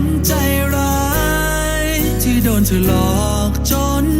คนใจร้าย ที่โดนเธอหลอกจนแทบเจียน